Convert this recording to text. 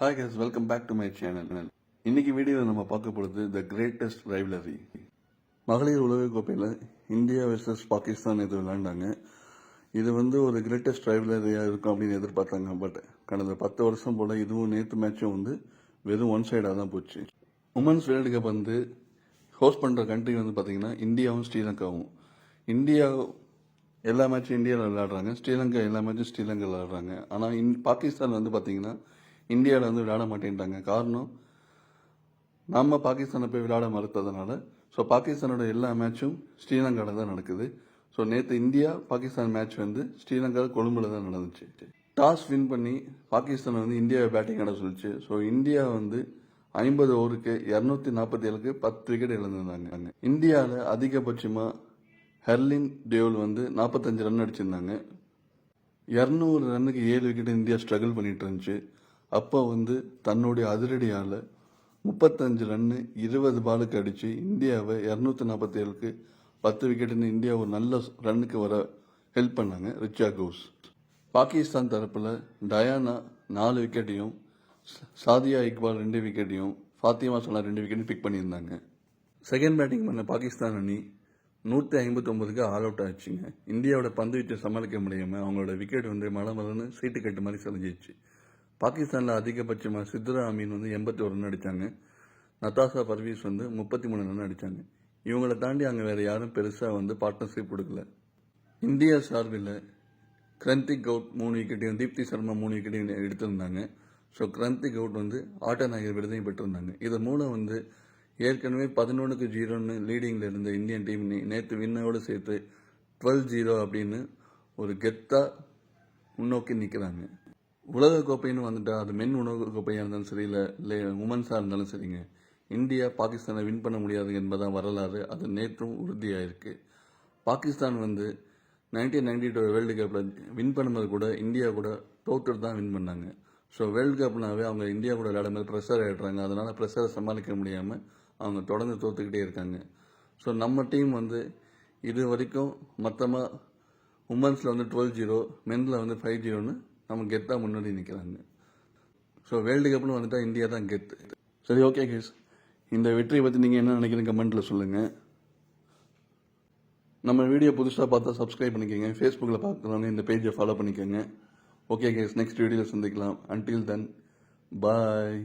Hi guys welcome back to my channel இன்னைக்கு வீடியோவில் நம்ம பார்க்க போகிறது த கிரேட்டஸ்ட் ரைவலரி மகளிர் உலகக் கோப்பையில் இந்தியா வெர்சஸ் பாகிஸ்தான் இது விளையாண்டாங்க? இது வந்து ஒரு கிரேட்டஸ்ட் ரைவலரியாக இருக்கும் அப்படின்னு எதிர்பார்த்தாங்க. பட் கடந்த பத்து வருஷம் போல் இதுவும் நேற்று மேட்சும் வந்து வெறும் ஒன் சைடாக தான் போச்சு. உமன்ஸ் வேர்ல்டு கப் வந்து ஹோஸ்ட் பண்ணுற கண்ட்ரி வந்து பார்த்தீங்கன்னா இந்தியாவும் ஸ்ரீலங்காவும். இந்தியா எல்லா மேட்சும் இந்தியாவில் விளையாடுறாங்க. ஸ்ரீலங்கா எல்லா மேட்சும் ஸ்ரீலங்கா விளையாடுறாங்க. ஆனால் இன் பாகிஸ்தான் வந்து பார்த்தீங்கன்னா இந்தியாவில் வந்து விளையாட மாட்டேன்ட்டாங்க. காரணம் நம்ம பாகிஸ்தானை போய் விளையாட மறுத்ததுனால ஸோ பாகிஸ்தானோட எல்லா மேட்சும் ஸ்ரீலங்காவில் தான் நடக்குது. ஸோ நேற்று இந்தியா பாகிஸ்தான் மேட்ச் வந்து ஸ்ரீலங்கா கொழும்புல தான் நடந்துச்சு. டாஸ் வின் பண்ணி பாகிஸ்தான் வந்து இந்தியாவை பேட்டிங் ஆட சொல்லிச்சு. ஸோ இந்தியா வந்து ஐம்பது ஓவருக்கு இரநூத்தி நாற்பத்தி ஏழுக்கு பத்து விக்கெட் இழந்திருந்தாங்க. இந்தியாவில் அதிகபட்சமாக ஹெர்லின் டேவல் வந்து நாற்பத்தஞ்சு ரன் அடிச்சிருந்தாங்க. இரநூறு ரன்னுக்கு ஏழு விக்கெட் இந்தியா ஸ்ட்ரகிள் பண்ணிட்டு இருந்துச்சு. அப்போ வந்து தன்னுடைய அதிரடியால் முப்பத்தஞ்சு ரன்னு இருபது பாலுக்கு அடித்து இந்தியாவை இரநூத்தி நாற்பத்தி ஏழுக்கு பத்து விக்கெட்டுன்னு இந்தியா ஒரு நல்ல ரன்னுக்கு வர ஹெல்ப் பண்ணாங்க ரிச்சா கோஸ். பாகிஸ்தான் தரப்பில் டயானா நாலு விக்கெட்டையும் சாதியா இக்பால் ரெண்டு விக்கெட்டையும் ஃபாத்திமா சொன்னா ரெண்டு விக்கெட்டையும் பிக் பண்ணியிருந்தாங்க. செகண்ட் பேட்டிங் பண்ண பாகிஸ்தான் அணி நூற்றி ஐம்பத்தொம்பதுக்கு ஆல் அவுட் ஆச்சுங்க. இந்தியாவோட பந்து வீச்சை சமாளிக்க முடியாமல் அவங்களோட விக்கெட் வந்து மலமலன்னு சீட்டு கட்டு மாதிரி செலஞ்சிச்சு பாகிஸ்தானில் அதிகபட்சமாக சித்ரா அமீன் வந்து எண்பத்தி ஒரு ரன் அடித்தாங்க நதாசா பர்வீஸ் வந்து முப்பத்தி மூணு ரன் அடித்தாங்க இவங்களை தாண்டி அங்கே வேறு யாரும் பெருசாக வந்து பார்ட்னர்ஷிப் கொடுக்கல. இந்தியா சார்பில் கிரந்திக் கவுட் மூணு விக்கெட்டையும் தீப்தி சர்மா மூணு விக்கெட்டையும் எடுத்திருந்தாங்க. ஸோ கிரந்திக் கவுட் வந்து ஆட்ட நாயகர் விருதையும் பெற்றிருந்தாங்க. இதன் மூலம் வந்து ஏற்கனவே பதினொன்றுக்கு ஜீரோன்னு லீடிங்கில் இருந்த இந்தியன் டீம் நேற்று வின்னோடு சேர்த்து டுவெல் ஜீரோ அப்படின்னு ஒரு கெத்தாக முன்னோக்கி நிற்கிறாங்க உலக கோப்பைன்னு வந்துட்டா அது மென் உணவு கோப்பையாக இருந்தாலும் சரி இல்லை இல்லை உமன்ஸாக இருந்தாலும் சரிங்க. இந்தியா பாகிஸ்தானை வின் பண்ண முடியாது என்பதான் வரலாறு அது நேற்றும் உறுதியாயிருக்கு. பாகிஸ்தான் வந்து நைன்டீன் நைன்டி டூ வேர்ல்டு கப்பில் வின் பண்ணும்போது கூட இந்தியா கூட தோத்துட்டு தான் வின் பண்ணாங்க. ஸோ வேர்ல்டு கப்னாவே அவங்க இந்தியா கூட விளையாடும்போது ப்ரெஷர் ஆகிடுறாங்க அதனால் ப்ரெஷரை சமாளிக்க முடியாமல் அவங்க தொடர்ந்து தோத்துக்கிட்டே இருக்காங்க. ஸோ நம்ம டீம் வந்து இது வரைக்கும் மொத்தமாக உமன்ஸில் வந்து டுவெல் ஜீரோ மென்னில் வந்து ஃபைவ் ஜீரோன்னு நம்ம கெத்தாக முன்னாடி நிற்கிறாங்க ஸோ வேர்ல்டு கப்னு வந்துட்டால் இந்தியா தான் கெத்து சரி ஓகே கேஸ் இந்த வெற்றியை பற்றி நீங்கள் என்ன நினைக்கிறீங்க? கமெண்ட்டில் சொல்லுங்கள் நம்ம வீடியோ புதுசாக பார்த்தா சப்ஸ்கிரைப் பண்ணிக்கோங்க. ஃபேஸ்புக்கில் பார்க்குறவங்க இந்த பேஜை ஃபாலோ பண்ணிக்கோங்க. ஓகே கேஸ் நெக்ஸ்ட் வீடியோவில் சந்திக்கலாம். அன்டில் தென் பாய்